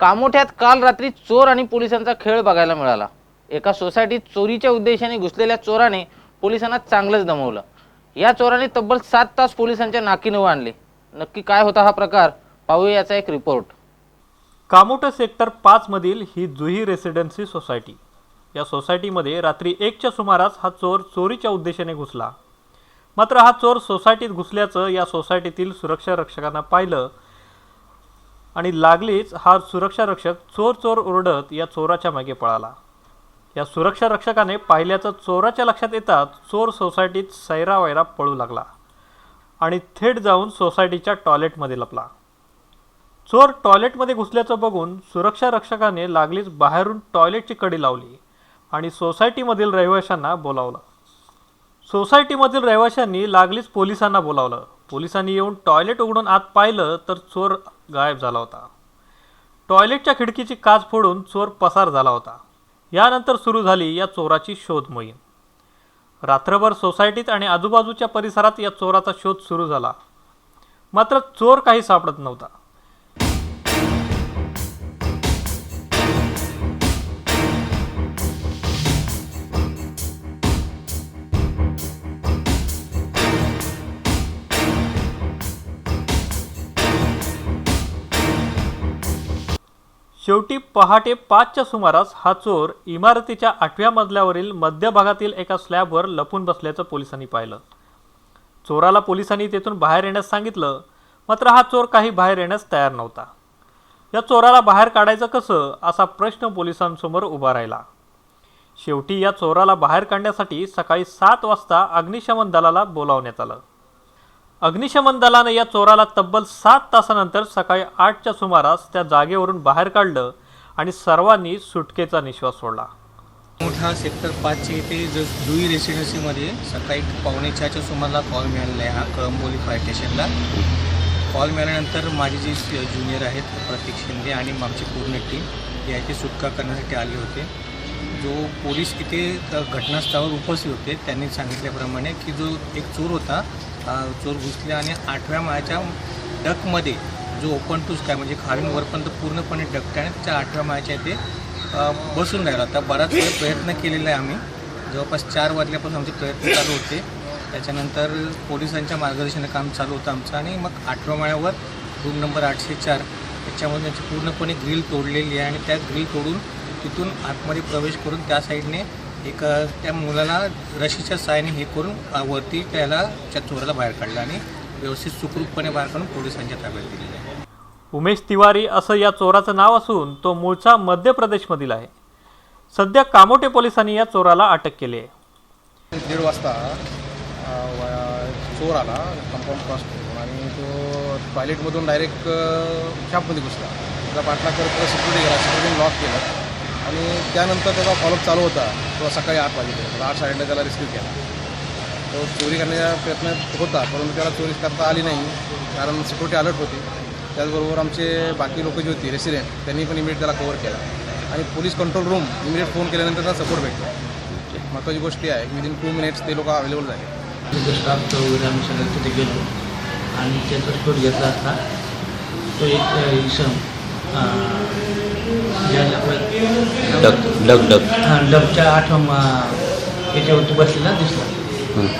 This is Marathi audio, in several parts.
कामोठ्यात काल रात्री चोर आणि पोलिसांचा खेळ बघायला मिळाला. एका सोसायटीत चोरीच्या उद्देशाने घुसलेल्या चोराने पोलिसांना चांगलंच दमवलं. या चोराने तब्बल सात तास पोलिसांच्या नाकीनऊ आणले नक्की काय होता हा प्रकार? पाहूया याचा एक रिपोर्ट कामोठा सेक्टर पाचमधील ही जुही रेसिडेन्सी सोसायटी या सोसायटीमध्ये रात्री एकच्या सुमारास हा चोर चोरीच्या उद्देशाने घुसला. मात्र हा चोर सोसायटीत घुसल्याचं या सोसायटीतील सुरक्षा रक्षकांना पाहिलं आणि लागलीच हा सुरक्षा रक्षक चोर चोर ओरडत या चोराच्या मागे पळाला. या सुरक्षा रक्षकाने पाहिल्याचं चोराच्या लक्षात येताच चोर सोसायटीत सैरा वैरा पळू लागला आणि थेट जाऊन सोसायटीच्या टॉयलेटमध्ये लपला. चोर टॉयलेटमध्ये घुसल्याचं बघून सुरक्षा रक्षकाने लागलीच बाहेरून टॉयलेटची कडी लावली आणि सोसायटीमधील रहिवाशांना बोलावलं. सोसायटीमधील रहिवाशांनी लागलीच पोलिसांना बोलावलं. पोलिसांनी येऊन टॉयलेट उघडून आत पाहिलं तर चोर गायब झाला होता. टॉयलेटच्या खिडकीची काच फोडून चोर पसार झाला होता. यानंतर सुरू झाली या चोराची शोध मोहीम. रात्रभर सोसायटीत आणि आजूबाजूच्या परिसरात या चोराचा शोध सुरू झाला. मात्र चोर काही सापडत नव्हता. शेवटी पहाटे पाचच्या सुमारास हा चोर इमारतीच्या आठव्या मजल्यावरील मध्यभागातील एका स्लॅबवर लपून बसल्याचं पोलिसांनी पाहिलं. चोराला पोलिसांनी तेथून बाहेर येण्यास सांगितलं मात्र हा चोर काही बाहेर येण्यास तयार नव्हता. या चोराला बाहेर काढायचं कसं? असा प्रश्न पोलिसांसमोर उभा राहिला. शेवटी या चोराला बाहेर काढण्यासाठी सकाळी सात वाजता अग्निशमन दलाला बोलावण्यात आलं. अग्निशमन दलाने या चोराला तब्बल सात तासानंतर सकाळी आठच्या सुमारास त्या जागेवरून बाहेर काढलं आणि सर्वांनी सुटकेचा निश्वास सोडला. मोठा सेक्टर पाचचे इथे ज जुई रेसिडेन्सीमध्ये सकाळी पावणे चारच्या सुमाराला कॉल मिळालेला आहे. हा कळंबोली फायर स्टेशनला कॉल मिळाल्यानंतर माझे जे ज्युनियर आहेत प्रतीक शिंदे आणि आमची पूर्ण टीम याची सुटका करण्यासाठी आले होते. जो पोलीस इथे घटनास्थळावर उपस्थित होते त्यांनी सांगितल्याप्रमाणे की जो एक चोर होता चोर घुसल्या आणि आठव्या माळ्याच्या डकमध्ये जो ओपन टू स्काय म्हणजे खालून वरपर्यंत पूर्णपणे डक्ट आणि त्या आठव्या माळ्याच्या इथे बसून राहिला. होता बराच वेळ प्रयत्न केलेला आहे आम्ही. जवळपास चार वाजल्यापासून आमचे प्रयत्न चालू होते. त्याच्यानंतर पोलिसांच्या मार्गदर्शनाने काम चालू होतं आमचं आणि मग आठव्या माळ्यावर रूम नंबर आठशे चार त्याच्यामध्ये त्यांची पूर्णपणे ग्रिल तोडलेली आहे आणि त्या ग्रिल तोडून तिथून आतमध्ये प्रवेश करून त्या साईडने एक त्या मुलाला रशीच्या साहाय्याने हे करून वरती त्याला त्या चोराला बाहेर काढलं आणि व्यवस्थित सुखरूपपणे बाहेर काढून पोलिसांच्या ताब्यात दिलेलं आहे. उमेश तिवारी असं या चोराचं नाव असून तो मूळचा मध्य प्रदेशमधील आहे. सध्या कामोटे पोलिसांनी या चोराला अटक केली आहे. दीड वाजता चोर आला कंपाऊंड क्रॉस करून आणि तो टॉयलेटमधून डायरेक्ट शॉपमध्ये घुसला. त्याचा पाठलाग करत सिक्युरिटी गेला. सिक्युरिटीने लॉक केलं. आणि त्यानंतर त्याचा फॉलोअप चालू होता. तो सकाळी आठ वाजेपर्यंत आठ साडेआठला त्याला रिस्क्यू केला. तो चोरी करण्याचा प्रयत्न होता परंतु त्याला चोरी करता आली नाही कारण सिक्युरिटी अलर्ट होती. त्याचबरोबर आमचे बाकी लोक जी होती रेसिडेंट त्यांनी पण इमिडिएट त्याला कव्हर केला. आणि police control room immediate phone केल्यानंतर त्याला सपोर्ट भेटला. महत्त्वाची गोष्ट आहे विदिन टू मिनिट्स ते लोक अवेलेबल झाले. स्टाफचं वगैरे आम्ही सगळं तिथे गेलो. आणि त्याचा शोध घेतला असता तो एक इसम डक डक डक हां डबच्या आठवा मा- याच्यावरती बसलेला दिसला.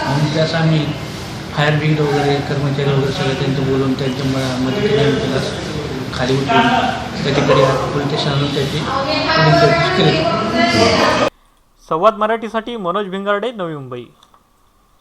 आणि त्यास आम्ही फायर ब्रिगेड वगैरे कर्मचारी वगैरे सगळं त्यांचं बोलून त्यांच्या म- मदतीने आम्ही त्याला खाली उतरून त्याच्याकडे पोलीस स्टेशन आणून त्याची चौकशी केली. संवाद मराठीसाठी मनोज भिंगारडे नवी मुंबई.